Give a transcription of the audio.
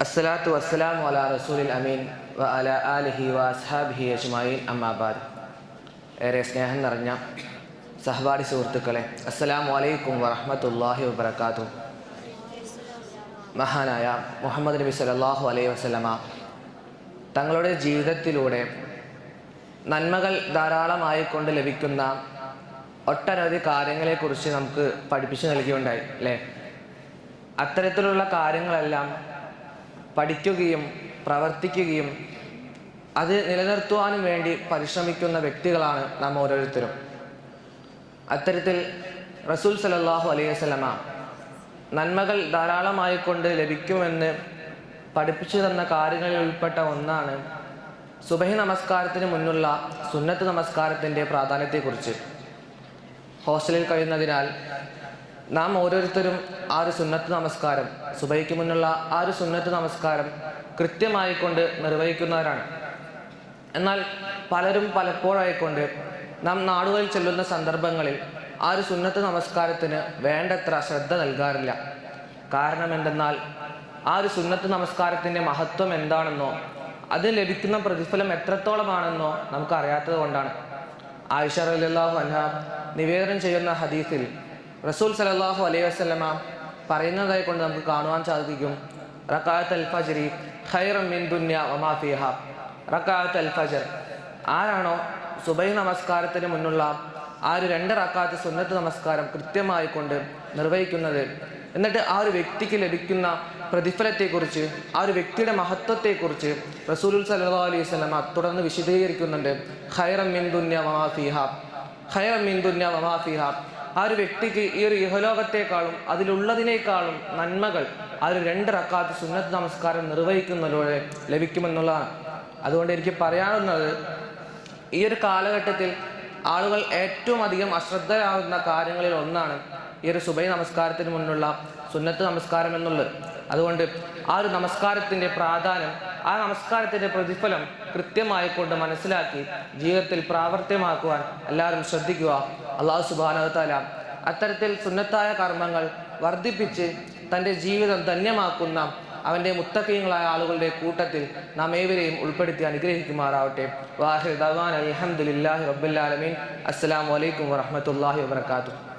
അസ്സലാത്തു റസൂലിൽ അമീൻ ആലിഹി അമ്മാബാദ് ഏറെ സ്നേഹം നിറഞ്ഞ സഹപാഠി സുഹൃത്തുക്കളെ അസ്സലാമു വലൈക്കും വറഹ്മത്തുള്ളാഹി വബറകാതുഹു. മഹാനായ മുഹമ്മദ് നബി സലാഹു അലൈഹി വസല്ലമ തങ്ങളുടെ ജീവിതത്തിലൂടെ നന്മകൾ ധാരാളമായിക്കൊണ്ട് ലഭിക്കുന്ന ഒട്ടനവധി കാര്യങ്ങളെക്കുറിച്ച് നമുക്ക് പഠിപ്പിച്ചു നൽകിയുണ്ടായി അല്ലേ? അത്തരത്തിലുള്ള കാര്യങ്ങളെല്ലാം പഠിക്കുകയും പ്രവർത്തിക്കുകയും അത് നിലനിർത്തുവാനും വേണ്ടി പരിശ്രമിക്കുന്ന വ്യക്തികളാണ് നാം ഓരോരുത്തരും. അത്തരത്തിൽ റസൂൽ സലല്ലാഹു അലൈഹി വസല്ലമ നന്മകൾ ധാരാളമായി കൊണ്ട് ലഭിക്കുമെന്ന് പഠിപ്പിച്ചു തന്ന കാര്യങ്ങളിൽ ഉൾപ്പെട്ട ഒന്നാണ് സുബഹി നമസ്കാരത്തിന് മുന്നുള്ള സുന്നത്ത് നമസ്കാരത്തിന്റെ പ്രാധാന്യത്തെക്കുറിച്ച്. ഹോസ്റ്റലിൽ കഴിയുന്നതിനാൽ നാം ഓരോരുത്തരും ആ ഒരു സുന്നത്ത് നമസ്കാരം സുബൈക്ക് മുന്നുള്ള ആ ഒരു സുന്നത്ത് നമസ്കാരം കൃത്യമായിക്കൊണ്ട് നിർവഹിക്കുന്നവരാണ്. എന്നാൽ പലരും പലപ്പോഴായിക്കൊണ്ട് നാം നാടുകളിൽ ചെല്ലുന്ന സന്ദർഭങ്ങളിൽ ആ ഒരു സുന്നത്ത് നമസ്കാരത്തിന് വേണ്ടത്ര ശ്രദ്ധ നൽകാറില്ല. കാരണം എന്തെന്നാൽ ആ ഒരു സുന്നത്ത് നമസ്കാരത്തിന്റെ മഹത്വം എന്താണെന്നോ അതിൽ ലഭിക്കുന്ന പ്രതിഫലം എത്രത്തോളമാണെന്നോ നമുക്കറിയാത്തത് കൊണ്ടാണ്. ആയിഷ റലിയല്ലാഹു അൻഹ നിവേദനം ചെയ്യുന്ന ഹദീസിൽ റസൂൽ സലല്ലാഹു അലൈഹി വസ്ലമ പറയുന്നതായി കൊണ്ട് നമുക്ക് കാണുവാൻ സാധിക്കും. റക്കാത്ത് അൽ ഫജ്രി മിൻ ദുന്യ വമാ ഫീഹ. റക്കാത്ത് അൽ ഫജർ. ആരാണോ സുബൈ നമസ്കാരത്തിന് മുന്നുള്ള ആ ഒരു രണ്ട് റക്കാത്ത് സുന്നത്ത് നമസ്കാരം കൃത്യമായി കൊണ്ട് നിർവഹിക്കുന്നത്. എന്നിട്ട് ആ ഒരു വ്യക്തിക്ക് ലഭിക്കുന്ന പ്രതിഫലത്തെക്കുറിച്ച് ആ ഒരു വ്യക്തിയുടെ മഹത്വത്തെക്കുറിച്ച് റസൂൽ സല്ലാ അലൈഹി സ്വലമ തുടർന്ന് വിശദീകരിക്കുന്നുണ്ട്. ഖൈറം മിൻ ദുന്യ വമാ ഫീഹ. ഖൈറം മിൻ ദുന്യ വമാ ഫീഹ. ആ ഒരു വ്യക്തിക്ക് ഈ ഒരു ഇഹലോകത്തെക്കാളും അതിലുള്ളതിനേക്കാളും നന്മകൾ ആ ഒരു രണ്ട് റക്കാത്ത് സുന്നത്ത് നമസ്കാരം നിർവഹിക്കുന്നതിലൂടെ ലഭിക്കുമെന്നുള്ളതാണ്. അതുകൊണ്ട് എനിക്ക് പറയാനുള്ളത് ഈ ഒരു കാലഘട്ടത്തിൽ ആളുകൾ ഏറ്റവും അധികം അശ്രദ്ധരാകുന്ന കാര്യങ്ങളിൽ ഒന്നാണ് ഈ ഒരു സുബൈ നമസ്കാരത്തിന് മുന്നുള്ള സുന്നത്ത് നമസ്കാരം എന്നുള്ളത്. അതുകൊണ്ട് ആ ഒരു നമസ്കാരത്തിന്റെ പ്രാധാന്യം ആ നമസ്കാരത്തിന്റെ പ്രതിഫലം കൃത്യമായി കൊണ്ട് മനസ്സിലാക്കി ജീവിതത്തിൽ പ്രാവർത്തികമാക്കുവാൻ എല്ലാവരും ശ്രദ്ധിക്കുക. അള്ളാഹു സുബാനവത്താല അത്തരത്തിൽ സുന്നത്തായ കർമ്മങ്ങൾ വർദ്ധിപ്പിച്ച് തന്റെ ജീവിതം ധന്യമാക്കുന്ന അവന്റെ മുത്തക്കീങ്ങളായ ആളുകളുടെ കൂട്ടത്തിൽ നാം ഏവരെയും ഉൾപ്പെടുത്തി അനുഗ്രഹിക്കുമാറാവട്ടെ. വാഹിർ ദവാൻ അലഹമുല്ലാഹി റബ്ബുല്ലാലമീൻ അസ്സാം വലൈക്കും വാഹമത്തല്ലാഹി വാത്തു